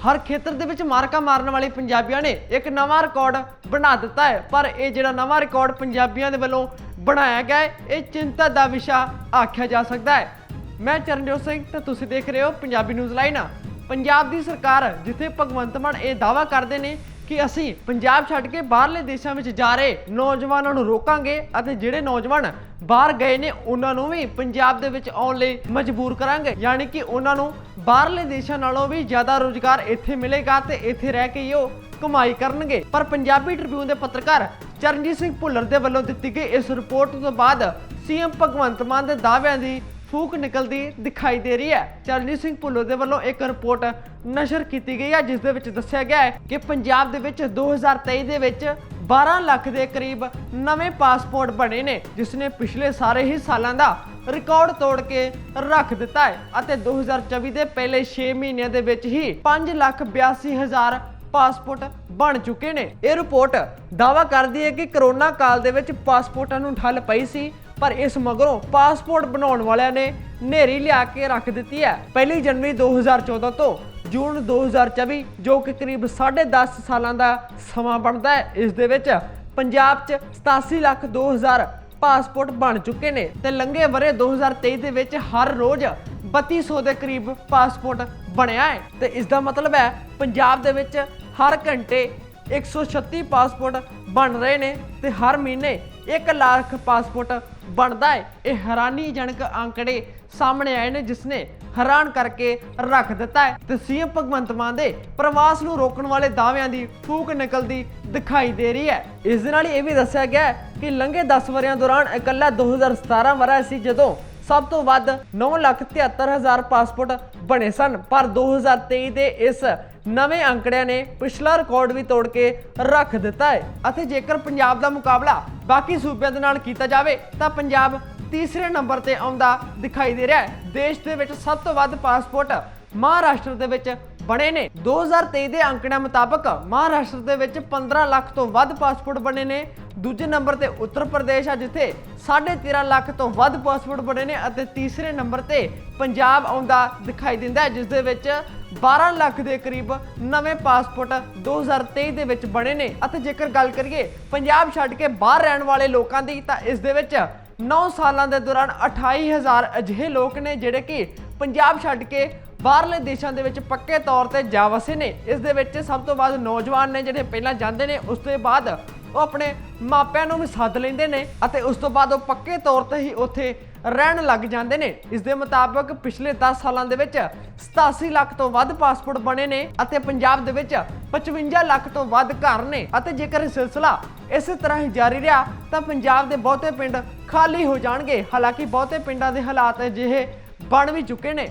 ਹਰ ਖੇਤਰ ਦੇ ਵਿੱਚ ਮਾਰਕਾ ਮਾਰਨ ਵਾਲੇ ਪੰਜਾਬੀਆਂ ਨੇ ਇੱਕ ਨਵਾਂ ਰਿਕਾਰਡ ਬਣਾ ਦਿੱਤਾ ਹੈ। ਪਰ ਇਹ ਜਿਹੜਾ ਨਵਾਂ ਰਿਕਾਰਡ ਪੰਜਾਬੀਆਂ ਦੇ ਵੱਲੋਂ ਬਣਾਇਆ ਗਿਆ ਹੈ, ਇਹ ਚਿੰਤਾ ਦਾ ਵਿਸ਼ਾ ਆਖਿਆ ਜਾ ਸਕਦਾ ਹੈ। ਮੈਂ ਚਰਨਜੋਤ ਸਿੰਘ ਤੇ ਤੁਸੀਂ ਦੇਖ ਰਹੇ ਹੋ ਪੰਜਾਬੀ ਨਿਊਜ਼ ਲਾਈਨ। ਪੰਜਾਬ ਦੀ ਸਰਕਾਰ ਜਿੱਥੇ ਭਗਵੰਤ ਮਾਨ ਇਹ ਦਾਅਵਾ ਕਰਦੇ ਨੇ ਕਿ ਅਸੀਂ ਪੰਜਾਬ ਛੱਡ ਕੇ ਬਾਹਰਲੇ ਦੇਸ਼ਾਂ ਵਿੱਚ ਜਾ ਰਹੇ ਨੌਜਵਾਨਾਂ ਨੂੰ ਰੋਕਾਂਗੇ ਅਤੇ ਜਿਹੜੇ ਨੌਜਵਾਨ ਬਾਹਰ ਗਏ ਨੇ, ਉਹਨਾਂ ਨੂੰ ਵੀ ਪੰਜਾਬ ਦੇ ਵਿੱਚ ਆਉਣ ਲਈ ਮਜਬੂਰ ਕਰਾਂਗੇ। ਯਾਨੀ ਕਿ ਉਹਨਾਂ ਨੂੰ ਬਾਹਰਲੇ ਦੇਸ਼ਾਂ ਨਾਲੋਂ ਵੀ ਜ਼ਿਆਦਾ ਰੋਜ਼ਗਾਰ ਇੱਥੇ ਮਿਲੇਗਾ ਤੇ ਇੱਥੇ ਰਹਿ ਕੇ ਹੀ ਉਹ ਕਮਾਈ ਕਰਨਗੇ। ਪਰ ਪੰਜਾਬੀ ਟ੍ਰਿਬਿਊਨ ਦੇ ਪੱਤਰਕਾਰ ਚਰਨਜੀਤ ਸਿੰਘ ਭੁੱਲਰ ਦੇ ਵੱਲੋਂ ਦਿੱਤੀ ਗਈ ਇਸ ਰਿਪੋਰਟ ਤੋਂ ਬਾਅਦ ਸੀਐਮ ਭਗਵੰਤ ਮਾਨ ਦੇ ਦਾਅਵਿਆਂ ਦੀ ਫੂਕ ਨਿਕਲਦੀ ਦਿਖਾਈ ਦੇ ਰਹੀ ਹੈ। ਚਰਨਜੀਤ ਸਿੰਘ ਭੁੱਲਰ ਦੇ ਵੱਲੋਂ ਇੱਕ ਰਿਪੋਰਟ ਨਸ਼ਰ ਕੀਤੀ ਗਈ ਹੈ, ਜਿਸ ਦੇ ਵਿੱਚ ਦੱਸਿਆ ਗਿਆ ਹੈ ਕਿ ਪੰਜਾਬ ਦੇ ਵਿੱਚ 2023 ਦੇ ਵਿੱਚ 12 ਲੱਖ ਦੇ ਕਰੀਬ ਨਵੇਂ ਪਾਸਪੋਰਟ ਬਣੇ ਨੇ, ਜਿਸ ਨੇ ਪਿਛਲੇ ਸਾਰੇ ਹੀ ਸਾਲਾਂ ਦਾ ਰਿਕਾਰਡ ਤੋੜ ਕੇ ਰੱਖ ਦਿੱਤਾ ਹੈ ਅਤੇ 2024 ਦੇ ਪਹਿਲੇ 6 ਮਹੀਨਿਆਂ ਦੇ ਵਿੱਚ ਹੀ 5 ਲੱਖ 82 ਹਜ਼ਾਰ ਪਾਸਪੋਰਟ ਬਣ ਚੁੱਕੇ ਨੇ। ਇਹ ਰਿਪੋਰਟ ਦਾਵਾ ਕਰਦੀ ਹੈ ਕਿ ਕਰੋਨਾ ਕਾਲ ਦੇ ਵਿੱਚ ਪਾਸਪੋਰਟਾਂ ਨੂੰ ਠੱਲ ਪਈ ਸੀ, ਪਰ ਇਸ ਮਗਰੋਂ ਪਾਸਪੋਰਟ ਬਣਾਉਣ ਵਾਲਿਆਂ ਨੇ ਨੇਰੀ ਲਿਆ ਕੇ ਰੱਖ ਦਿੱਤੀ ਹੈ। ਪਹਿਲੀ ਜਨਵਰੀ 2014 ਤੋਂ ਜੂਨ 2024 ਜੋ ਕਿ ਕਰੀਬ 10.5 ਸਾਲਾਂ ਦਾ ਸਮਾਂ ਬਣਦਾ ਹੈ, ਇਸ ਦੇ ਵਿੱਚ ਪੰਜਾਬ 'ਚ 87 ਲੱਖ 2000 ਪਾਸਪੋਰਟ ਬਣ ਚੁੱਕੇ ਨੇ ਤੇ ਲੰਘੇ ਵਰੇ 2023 ਦੇ ਵਿੱਚ ਹਰ ਰੋਜ਼ 3200 ਦੇ ਕਰੀਬ ਪਾਸਪੋਰਟ ਬਣਿਆ ਹੈ ਤੇ ਇਸ ਦਾ ਮਤਲਬ ਹੈ ਪੰਜਾਬ ਦੇ ਵਿੱਚ ਹਰ ਘੰਟੇ 136 ਪਾਸਪੋਰਟ ਬਣ ਰਹੇ ਨੇ ਤੇ ਹਰ ਮਹੀਨੇ 1 ਲੱਖ ਪਾਸਪੋਰਟ ਬਣਦਾ ਹੈ। ਇਹ ਹੈਰਾਨੀਜਨਕ ਅੰਕੜੇ ਸਾਹਮਣੇ ਆਏ ਨੇ ਜਿਸ ਨੇ ਹੈਰਾਨ ਕਰਕੇ ਰੱਖ ਦਿੱਤਾ ਹੈ। ਤੇ ਸੀਐਮ ਭਗਵੰਤ ਮਾਨ ਦੇ ਪ੍ਰਵਾਸ ਨੂੰ ਰੋਕਣ ਵਾਲੇ ਦਾਅਵਿਆਂ ਦੀ ਫੂਕ ਨਿਕਲਦੀ ਦਿਖਾਈ ਦੇ ਰਹੀ ਹੈ। ਇਸ ਦੇ ਨਾਲ ਇਹ ਵੀ ਦੱਸਿਆ ਗਿਆ ਕਿ ਲੰਘੇ 10 ਵਰਿਆਂ ਦੌਰਾਨ ਇਕੱਲਾ 2017 ਵਰਾ ਸੀ, ਜਦੋਂ ਸਭ ਤੋਂ ਵੱਧ 973000 ਪਾਸਪੋਰਟ ਬਣੇ ਸਨ। ਪਰ 2023 ਦੇ ਇਸ ਨਵੇਂ ਅੰਕੜਿਆਂ ਨੇ ਪਿਛਲਾ ਰਿਕਾਰਡ ਵੀ ਤੋੜ ਕੇ ਰੱਖ ਦਿੱਤਾ ਹੈ। ਅਤੇ ਜੇਕਰ ਪੰਜਾਬ ਦਾ ਮੁਕਾਬਲਾ ਬਾਕੀ ਸੂਬਿਆਂ ਦੇ ਨਾਲ ਕੀਤਾ ਜਾਵੇ, ਤਾਂ ਪੰਜਾਬ ਤੀਸਰੇ ਨੰਬਰ ਤੇ ਆਉਂਦਾ ਦਿਖਾਈ ਦੇ ਰਿਹਾ ਹੈ। ਦੇਸ਼ ਦੇ ਵਿੱਚ ਸਭ ਤੋਂ ਵੱਧ ਪਾਸਪੋਰਟ ਮਹਾਰਾਸ਼ਟਰ ਦੇ ਵਿੱਚ ਬਣੇ ਨੇ। 2023 ਦੇ ਅੰਕੜਿਆਂ ਮੁਤਾਬਕ ਮਹਾਰਾਸ਼ਟਰ ਦੇ ਵਿੱਚ 15 ਲੱਖ ਤੋਂ ਵੱਧ ਪਾਸਪੋਰਟ ਬਣੇ ਨੇ। ਦੂਜੇ ਨੰਬਰ ਤੇ ਉੱਤਰ ਪ੍ਰਦੇਸ਼ ਆ ਜਿੱਥੇ 13.5 ਲੱਖ ਤੋਂ ਵੱਧ ਪਾਸਪੋਰਟ ਬਣੇ ਨੇ ਅਤੇ ਤੀਸਰੇ ਨੰਬਰ ਤੇ ਪੰਜਾਬ ਆਉਂਦਾ ਦਿਖਾਈ ਦਿੰਦਾ ਹੈ, ਜਿਸ ਦੇ ਵਿੱਚ 12 ਲੱਖ ਦੇ ਕਰੀਬ ਨਵੇਂ ਪਾਸਪੋਰਟ 2023 ਦੇ ਵਿੱਚ ਬਣੇ ਨੇ। ਅਤੇ ਜੇਕਰ ਗੱਲ ਕਰੀਏ ਪੰਜਾਬ ਛੱਡ ਕੇ ਬਾਹਰ ਰਹਿਣ ਵਾਲੇ ਲੋਕਾਂ ਦੀ, ਤਾਂ ਇਸ ਦੇ ਵਿੱਚ 9 ਸਾਲਾਂ ਦੇ ਦੌਰਾਨ 28000 ਅਜਿਹੇ ਲੋਕ ਨੇ ਜਿਹੜੇ ਕਿ ਪੰਜਾਬ ਛੱਡ ਕੇ ਬਾਹਰਲੇ ਦੇਸ਼ਾਂ ਦੇ ਵਿੱਚ ਪੱਕੇ ਤੌਰ ਤੇ ਜਾ ਵਸੇ ਨੇ। ਇਸ ਦੇ ਵਿੱਚ ਸਭ ਤੋਂ ਵੱਧ ਨੌਜਵਾਨ ਨੇ ਜਿਹੜੇ ਪਹਿਲਾਂ ਜਾਂਦੇ ਨੇ, ਉਸ ਤੋਂ ਬਾਅਦ ਉਹ ਆਪਣੇ ਮਾਪਿਆਂ ਨੂੰ ਵੀ ਸੱਦ ਲੈਂਦੇ ਨੇ ਅਤੇ ਉਸ ਤੋਂ ਬਾਅਦ ਉਹ ਪੱਕੇ ਤੌਰ ਤੇ ਹੀ ਉੱਥੇ ਰਹਿਣ ਲੱਗ ਜਾਂਦੇ ਨੇ। ਇਸ ਦੇ ਮੁਤਾਬਕ ਪਿਛਲੇ 10 ਸਾਲਾਂ ਦੇ ਵਿੱਚ 87 ਲੱਖ ਤੋਂ ਵੱਧ ਪਾਸਪੋਰਟ ਬਣੇ ਨੇ ਅਤੇ ਪੰਜਾਬ ਦੇ ਵਿੱਚ 55 ਲੱਖ ਤੋਂ ਵੱਧ ਘਰ ਨੇ ਅਤੇ ਜੇਕਰ ਇਹ ਸਿਲਸਿਲਾ ਇਸੇ ਤਰ੍ਹਾਂ ਹੀ ਜਾਰੀ ਰਿਹਾ, ਤਾਂ ਪੰਜਾਬ ਦੇ ਬਹੁਤੇ ਪਿੰਡ ਖਾਲੀ ਹੋ ਜਾਣਗੇ। ਹਾਲਾਂਕਿ ਬਹੁਤੇ ਪਿੰਡਾਂ ਦੇ ਹਾਲਾਤ ਅਜਿਹੇ ਬਣ ਵੀ ਚੁੱਕੇ ਨੇ।